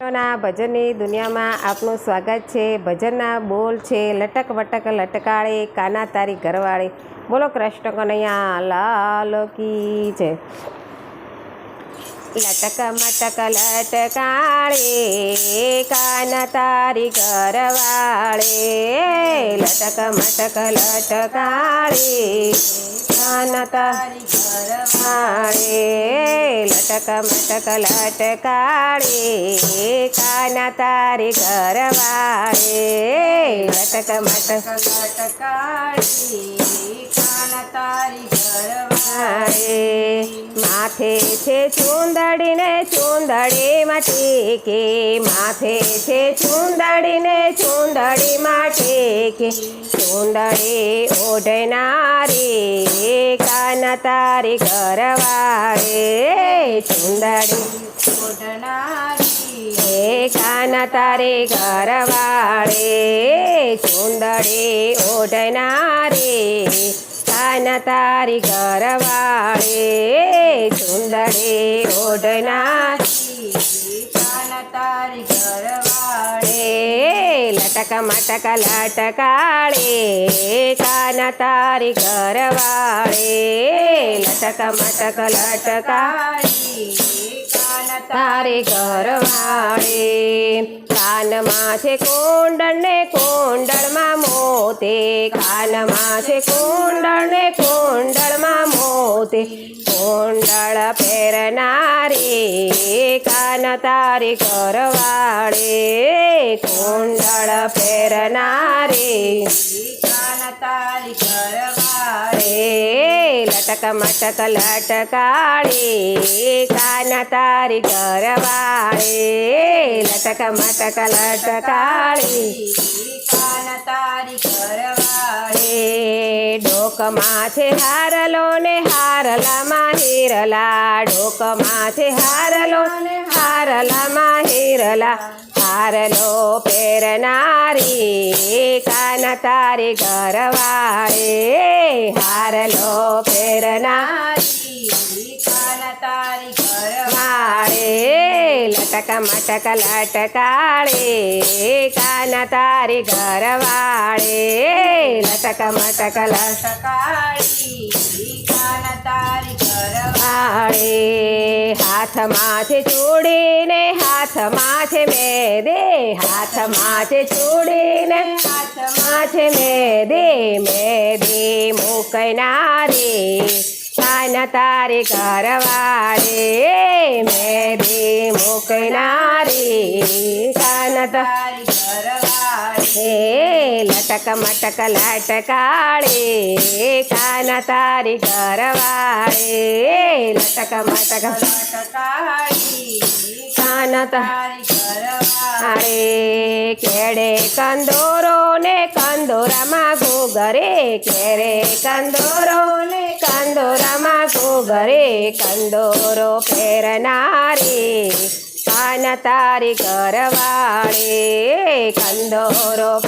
ના, ભજનની દુનિયામાં આપનું સ્વાગત છે. ભજનના બોલ છે. લટક વટક લટકાળે, કાના તારી ઘરવાળી. બોલો કૃષ્ણ કનૈયા લાલ કી છે લટક મટક લટકાળે, કાના તારી ઘરવાળે. લટક મટક લટકાળે. કાના તારી ઘરવાળે લટક મટક લટકાળે કાના તારી ઘરવાળે લટક મટક લટકાળી કાના તારી ઘરવાળી વાળે માથે છે ચૂંદડીને ચૂંદડીમાં ટેકે માથે છે ચૂંદડીને ચૂંદડીમાં ટેકે ચૂંદડી ઓઢનારી કાન તારી ઘરવાળે. ચૂંદડી ઓઢનારી કાન તારે ઘરવાળે. ચૂંદડી ઓઢનારી કાન તારી ઘરવાળે. ચૂંદડી ઓઢનારી કાના તારી ઘરવાળી એ લટક મટક લટકાળે કાન તારી ઘરવાળે લટક મટક લટકા કાળી કાના તારે ઘરવાળે કાનમાં છે કોંડળ ને કોંડળમાં મોતે કાનમાં છે કોંડળ ને કોંડળમાં મોતે. કોંડળ પહેરનારી, કાન તારી ઘરવાળે કોંડળ પહેરનારી, કાન તારી ઘરવાળી એ લટક મટક લટકાળે કાના તારી ઘરવાળે લટક મટક લટકાળે કાના તારી ઘરવાળે ડોક માથે હારલો ને હારલામાં હીરલા ડોક માથે હારલો ને હારલામાં હીરલા હારલો પહેરનારી કાન તારી ઘરવાળે. હારલો પહેરનારી નારી કાના તારી ઘરવાળી. વાળે લટક મટક લટકાળે, કાન તારી ઘરવાળે. લટક મટક લટકાળી, કાન તારી ઘરવાળી. હાથમાં છે ચૂડીને હાથમાં છે મેદે હાથમાં છે ચૂડીને હાથમાં છે મેદે, મેદી મૂકનારી કાન તારી ઘરવાળે, મેદી મૂકનારી કાન તારી ઘરવાળી. હે લટક મટક લટકાળે કાન તારી ઘરવાળે. લટક મટક કાન તારી અરે કેડે કંદોરો ને કંદોરામાં ગોગરે કેરે કંદોરો ને કંદોરામાં ગોગરે. કંદોરો ફેરનારી, કાન તારી ઘરવાળે. કંદોરો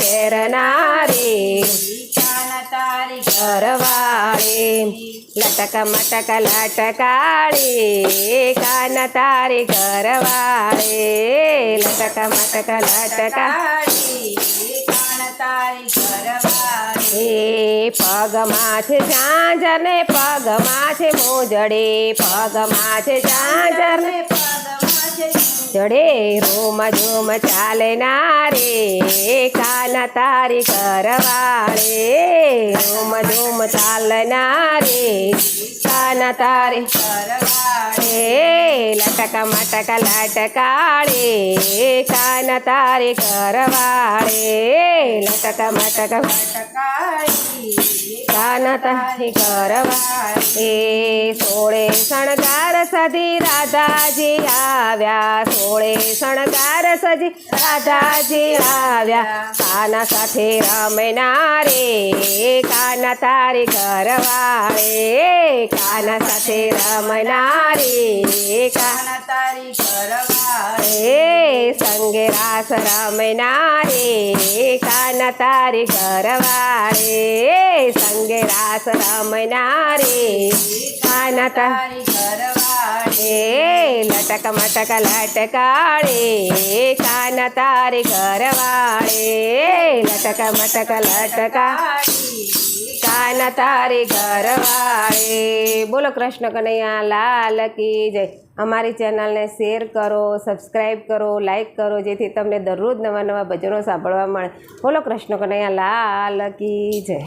કાના તારી ઘરવાળી. લટક મટક લટકાળી. કાન તારી ઘરવાળી. લટક મટક લટકાળી. પગમાં છે ઝાંઝર ને પગમાં છે મોજડી. પગમાં છે ઝાંઝર ને પગમાં છે જડે રોમ ઝુમ ચાલે નારે, કાના તારી કરવાળે રોમ ઝુમ ચાલનારે કાના તારી કરવાળે લટક મટક લટકાળે, કાના તારી કરવાળે લટક મટક લટકાળી. કાન તારી ઘરવાળે. એ સોળે શણગાર સજી રાધાજી આવ્યા. સોળે શણગાર સજી રાધાજી આવ્યા. કાના સાથે રમનારે કાના તારી ઘરવાળે. કાના સાથે રમનારે કાના તારી ઘરવાળી. સંગે રાસ રમનારે કાના તારી ઘરવાળે. સંગે રાસ રમનારે, કાન કાના તારી ઘરવાળી, લટક મટક લટકાળે કાના તારી ઘરવાળે, લટક મટક લટકા કાળી કાના તારી ઘરવાળે. બોલો કૃષ્ણ કનૈયા લાલ કી જય. અમારી ચેનલને શેર કરો સબસ્ક્રાઈબ કરો લાઈક કરો, જેથી તમને દરરોજ નવા નવા ભજનો સાંભળવા મળે. બોલો કૃષ્ણ કનૈયા લાલ કી જય.